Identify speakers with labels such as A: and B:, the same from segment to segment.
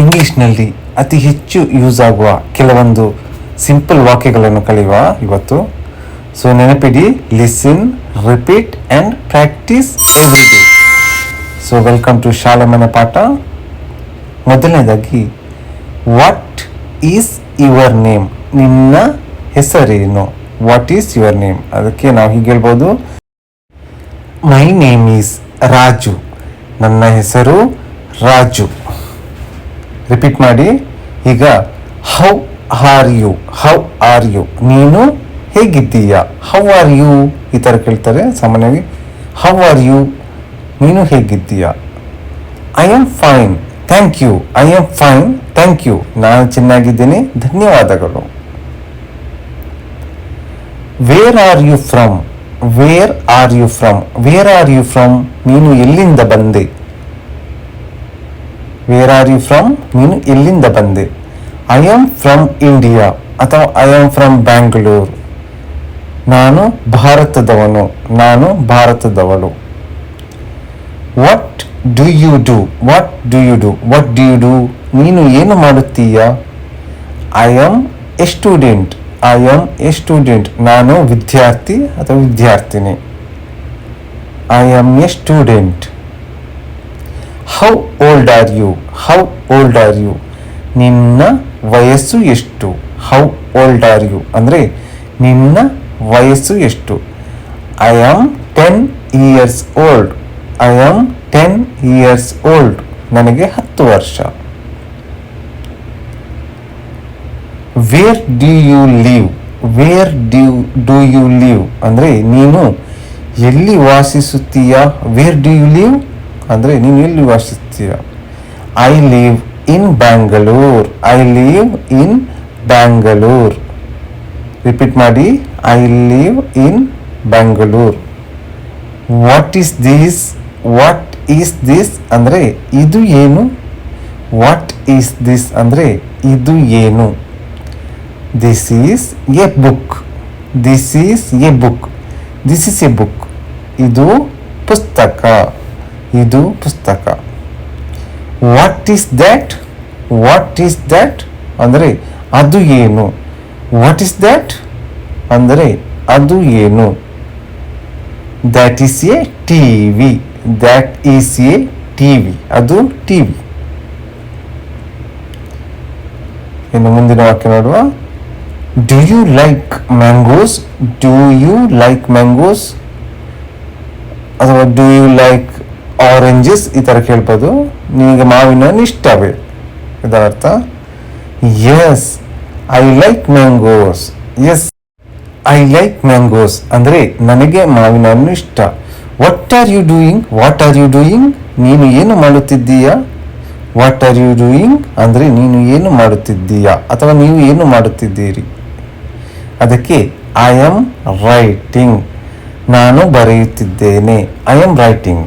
A: ಇಂಗ್ಲಿಷ್ನಲ್ಲಿ ಅತಿ ಹೆಚ್ಚು ಯೂಸ್ ಆಗುವ ಕೆಲವೊಂದು ಸಿಂಪಲ್ ವಾಕ್ಯಗಳನ್ನು ಕಲಿಯುವ ಇವತ್ತು. ಸೊ ನೆನಪಿಡಿ listen repeat and practice every day so welcome to Shaale Mane Paata ಮೊದಲನೇದಾಗಿ ವಾಟ್ ಈಸ್ ಯುವರ್ ನೇಮ್ ನಿನ್ನ ಹೆಸರೇನು? ವಾಟ್ ಈಸ್ ಯುವರ್ ನೇಮ್ ಅದಕ್ಕೆ ನಾವು ಹೀಗೆ ಹೇಳ್ಬೋದು. ಮೈ ನೇಮ್ ಈಸ್ ರಾಜು ನನ್ನ ಹೆಸರು ರಾಜು. ರಿಪೀಟ್ ಮಾಡಿ. ಈಗ how are you how are you ನೀನು ಹೇಗಿದ್ದೀಯಾ? ಹೌ ಆರ್ ಯು ಈ ಥರ ಕೇಳ್ತಾರೆ ಸಾಮಾನ್ಯವಾಗಿ. ಹೌ ಆರ್ ಯು ನೀನು ಹೇಗಿದ್ದೀಯಾ? I am fine thank you I am fine thank you ನಾನು ಚೆನ್ನಾಗಿದ್ದೇನೆ. ಧನ್ಯವಾದಗಳು. Where are you from where are you from where are you from ನೀನು ಎಲ್ಲಿಂದ ಬಂದೆ? ವೇರ್ ಆರ್ ಯು ಫ್ರಮ್ ನೀನು ಎಲ್ಲಿಂದ ಬಂದೆ. ಐ ಆಮ್ ಫ್ರಮ್ ಇಂಡಿಯಾ ಅಥವಾ ಐ ಆಮ್ ಫ್ರಮ್ ಬ್ಯಾಂಗ್ಳೂರ್ ನಾನು ಭಾರತದವನು. ನಾನು ಭಾರತದವಳು. What do you do what do you do what do you do ನೀನು ಏನು ಮಾಡುತ್ತೀಯ? I am a student I am a student ನಾನು ವಿದ್ಯಾರ್ಥಿ ಅಥವಾ ವಿದ್ಯಾರ್ಥಿನಿ. I am a student how old are you how old are you ನಿನ್ನ ವಯಸ್ಸು ಎಷ್ಟು? How old are you ಅಂದರೆ ನಿನ್ನ ವಯಸ್ಸು ಎಷ್ಟು? I am ten years old I am ten years old ನನಗೆ ಹತ್ತು ವರ್ಷ. Where do you live where do do you live ಅಂದರೆ ನೀನು ಎಲ್ಲಿ ವಾಸಿಸುತ್ತೀಯಾ? ವೇರ್ ಡಿ ಯು ಲೀವ್ ಅಂದರೆ ನೀನು ಎಲ್ಲಿ ವಾಸಿಸ್ತೀಯ? I live in Bangalore I live in Bangalore repeat ಮಾಡಿ. I live in Bangalore what is this what is this ಅಂದರೆ ಇದು ಏನು? ವಾಟ್ ಈಸ್ ದಿಸ್ ಅಂದರೆ ಇದು ಏನು? This is a book this is a book this is a book ಇದು ಪುಸ್ತಕ. ಇದು ಪುಸ್ತಕ. What is that what is that ಅಂದರೆ ಅದು ಏನು? ವಾಟ್ ಈಸ್ ದ್ಯಾಟ್ ಅಂದರೆ ಅದು ಏನು? That is a T V that is a T V ಅದು ಟಿ ವಿ ಇನ್ನು ಮುಂದಿನ ವಾಕ್ಯ ನೋಡುವ. Do you like mangoes do you like mangoes ಅಥವಾ ಡೂ ಯು ಲೈಕ್ ಆರೆಂಜಸ್ ಈ ಥರ ಕೇಳ್ಬೋದು. ನಿಮಗೆ ಮಾವಿನ ಹಣ್ಣು ಇಷ್ಟವೇ. ಇದರ ಅರ್ಥ yes I like mangoes yes I like mangoes ಅಂದರೆ ನನಗೆ ಮಾವಿನ ಹಣ್ಣು ಇಷ್ಟ. What are you doing what are you doing ನೀನು ಏನು ಮಾಡುತ್ತಿದ್ದೀಯಾ? ವಾಟ್ ಆರ್ ಯು ಡೂಯಿಂಗ್ ಅಂದರೆ ನೀನು ಏನು ಮಾಡುತ್ತಿದ್ದೀಯಾ? ಅಥವಾ ನೀವು ಏನು ಮಾಡುತ್ತಿದ್ದೀರಿ? ಅದಕ್ಕೆ ಐ ಆಮ್ ರೈಟಿಂಗ್ ನಾನು ಬರೆಯುತ್ತಿದ್ದೇನೆ. I am writing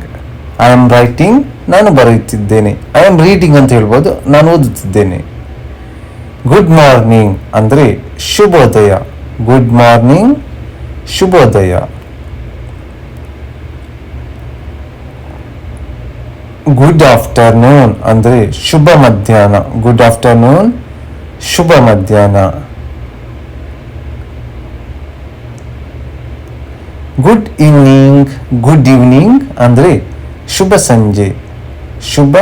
A: I am writing ನಾನು ಬರೆಯುತ್ತಿದ್ದೇನೆ. ಐ ಆಮ್ ರೀಡಿಂಗ್ ಅಂತ ಹೇಳ್ಬೋದು, ನಾನು ಓದುತ್ತಿದ್ದೇನೆ. ಗುಡ್ ಮಾರ್ನಿಂಗ್ ಅಂದರೆ ಶುಭೋದಯ. ಗುಡ್ ಮಾರ್ನಿಂಗ್ ಶುಭೋದಯ. ಗುಡ್ ಆಫ್ಟರ್ನೂನ್ ಅಂದರೆ ಶುಭ ಮಧ್ಯಾಹ್ನ. ಗುಡ್ ಆಫ್ಟರ್ನೂನ್ ಶುಭ ಮಧ್ಯಾಹ್ನ. ಗುಡ್ ಈವ್ನಿಂಗ್ ಗುಡ್ ಈವ್ನಿಂಗ್ ಅಂದರೆ ಶುಭ ಸಂಜೆ. ಶುಭ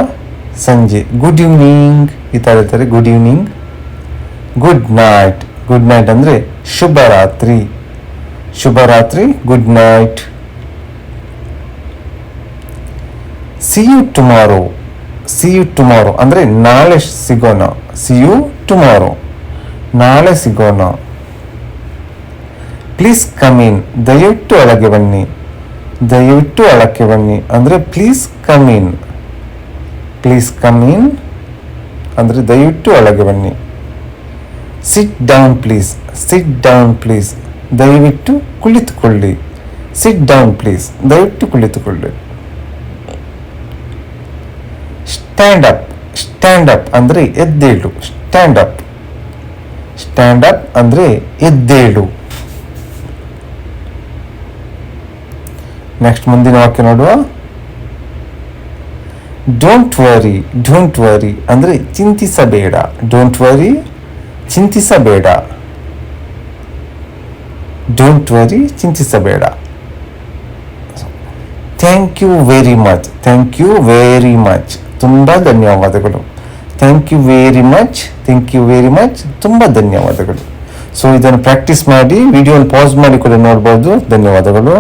A: ಸಂಜೆ. ಗುಡ್ ಈವ್ನಿಂಗ್ ಈ ಥರ ಇರ್ತಾರೆ. Good evening good night good night ಅಂದರೆ ಶುಭರಾತ್ರಿ. ಶುಭರಾತ್ರಿ. Good night see you tomorrow see you tomorrow ಅಂದರೆ ನಾಳೆ ಸಿಗೋಣ. ಸಿ ಯು ಟುಮಾರೋ ನಾಳೆ ಸಿಗೋಣ. ಪ್ಲೀಸ್ ಕಮ್ ಇನ್ ದಯವಿಟ್ಟು ಒಳಗೆ ಬನ್ನಿ. ದಯವಿಟ್ಟು ಒಳಕ್ಕೆ ಬನ್ನಿ. ಅಂದರೆ please come in please come in ಅಂದರೆ ದಯವಿಟ್ಟು ಒಳಗೆ ಬನ್ನಿ. Sit down please sit down please ದಯವಿಟ್ಟು ಕುಳಿತುಕೊಳ್ಳಿ. ಸಿಟ್ ಡೌನ್ ಪ್ಲೀಸ್ ದಯವಿಟ್ಟು ಕುಳಿತುಕೊಳ್ಳಿ. ಸ್ಟ್ಯಾಂಡ್ ಅಪ್ ಸ್ಟ್ಯಾಂಡ್ ಅಪ್ ಅಂದರೆ ಎದ್ದೇಳು. ಸ್ಟ್ಯಾಂಡ್ ಅಪ್ ಸ್ಟ್ಯಾಂಡ್ ಅಪ್ ಅಂದರೆ ಎದ್ದೇಳು. ನೆಕ್ಸ್ಟ್ ಮುಂದಿನ ವಾಕ್ಯ ನೋಡುವ. ಡೋಂಟ್ ವರಿ ಡೋಂಟ್ ವರಿ ಅಂದರೆ ಚಿಂತಿಸಬೇಡ. ಡೋಂಟ್ ವರಿ ಚಿಂತಿಸಬೇಡ. Don't worry ಚಿಂತಿಸಬೇಡ. Thank you very much thank you very much ತುಂಬ ಧನ್ಯವಾದಗಳು. Thank you very much thank you very much ತುಂಬ ಧನ್ಯವಾದಗಳು. ಸೊ ಇದನ್ನು ಪ್ರಾಕ್ಟೀಸ್ ಮಾಡಿ ವಿಡಿಯೋನ ಪಾಸ್ ಮಾಡಿ ಕೂಡ ನೋಡ್ಬೋದು. ಧನ್ಯವಾದಗಳು.